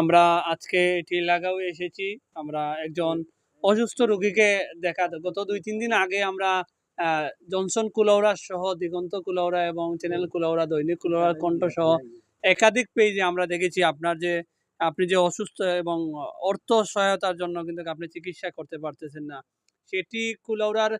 আমরা আজকে টিলাগাঁও এসেছি। আমরা একজন অসুস্থ রুগীকে দেখা গত দুই তিন দিন আগে আমরা জনসন কুলাউরা সহ দিগন্ত কুলাউরা এবং চ্যানেল কুলাউরা দৈনিক কুলাউরার কণ্ঠ সহ একাধিক পেজে আমরা দেখেছি আপনার যে আপনি যে অসুস্থ এবং অর্থ সহায়তার জন্য কিন্তু আপনি চিকিৎসা করতে পারতেছেন না। সেটি কুলাউরার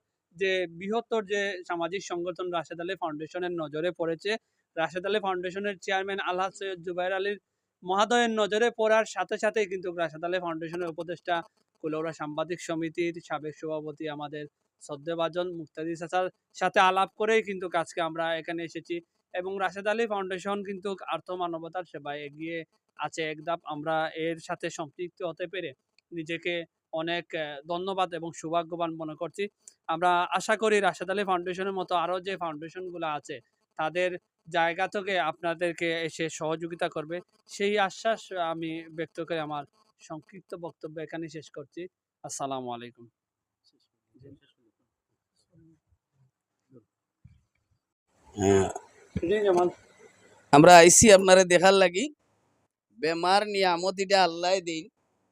যে বৃহত্তর যে সামাজিক সংগঠন রাশেদ আলী ফাউন্ডেশনের নজরে পড়েছে, রাশেদ আলী ফাউন্ডেশনের চেয়ারম্যান আল্লাহ সৈয়দ জুবাইর আলীর মহাদয়ের নজরে পড়ার সাথে সাথেই কিন্তু রাশেদ আলী ফাউন্ডেশনের উপদেষ্টা কুলৌরা সাংবাদিক সমিতির সাবেক সভাপতি আমাদের শ্রদ্ধেভাজন মুক্তাদি চাচার সাথে আলাপ করেই কিন্তু আজকে আমরা এখানে এসেছি। এবং রাশেদ আলী ফাউন্ডেশন কিন্তু আর্থ মানবতার সেবায় এগিয়ে আছে, এক ধাপ আমরা এর সাথে সম্পৃক্ত হতে পেরে নিজেকে অনেক ধন্যবাদ এবং সৌভাগ্যবান মনে করছি। আমরা আশা করি রাশেদ আলী ফাউন্ডেশনের মতো আরও যে ফাউন্ডেশনগুলো আছে তাদের জায়গা থেকে আপনাদেরকে এসে সহযোগিতা করবে। সেই আশ্বাস আমি ব্যক্ত করে আমার সংক্ষিপ্ত বক্তব্য এখানে শেষ করছি। আসসালামু আলাইকুম। আমরা আইসি আপনারে দেখার লাগি। বেমার নিয়ামত এটা আল্লাহ দিন।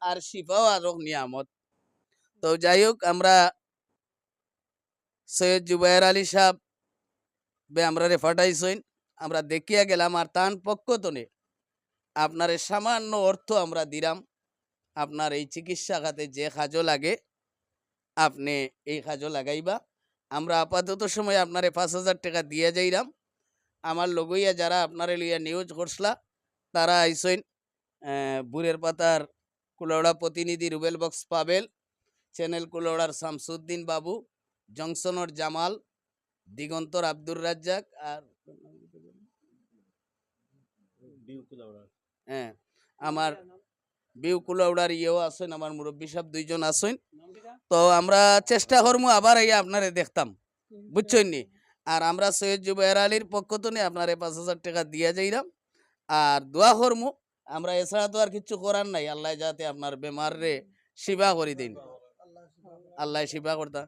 আর শিফাও আরও নিয়ামত। তো যাই হোক আমরা সৈয়দ জুবাইর আলী সাহেব বে আমরা রে ফাটাইছইন আমরা দেখিয়া গেলাম আর তান পক্ষ তনে আপনার সামান্য অর্থ আমরা দিলাম। আপনার এই চিকিৎসা খাতে যে কাজও লাগে আপনি এই কাজও লাগাইবা। আমরা আপাতত সময় আপনারে পাঁচ হাজার টাকা দিয়ে যাইলাম আমার লগইয়া যারা আপনারে লইয়া নিউজ করছলা তারা আইসইন বুড়ের পাতার কুলৌড়া প্রতিনিধি রুবেল বক্স পাবেল চ্যানেল কুলৌড়ার শামসুদ্দিন বাবু জংশনর জামাল দিগন্তর আব্দুর রাজ্জাক আর হ্যাঁ আমার বিউ কুলৌড়ার ইয়েও আসেন আমার মুরব্বী সাহেব দুইজন আসেন তো আমরা চেষ্টা করব আবার এই আপনারে দেখতাম বুঝছেন নি? আর আমরা সৈয়দ জুবাইর আলীর পক্ষ থেকে আপনার পাঁচ হাজার টাকা দিয়া যাইলাম। আর দোয়া করমু আমরা এছাড়া তো আর কিছু করার নাই। আল্লাহ যাতে আপনার বেমার রে সেবা করে দিন। আল্লাহ সেবা করতা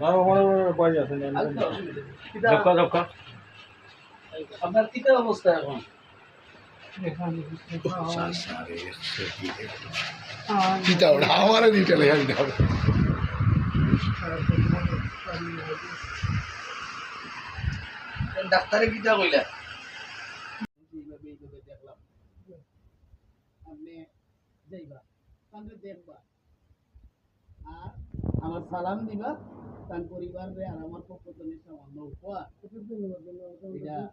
বাবা বড় বড় বয়স আছে দক্কা দক্কা আপনার কিতা অবস্থা এখন? দিতে ডাক্তারে কিতা কইলা? আপনি যাইবা তাহলে দেখবা। আর আমার সালাম দিবা তার পরিবার আর আমার পক্ষ থেকে সামান্য উপহার। এটা-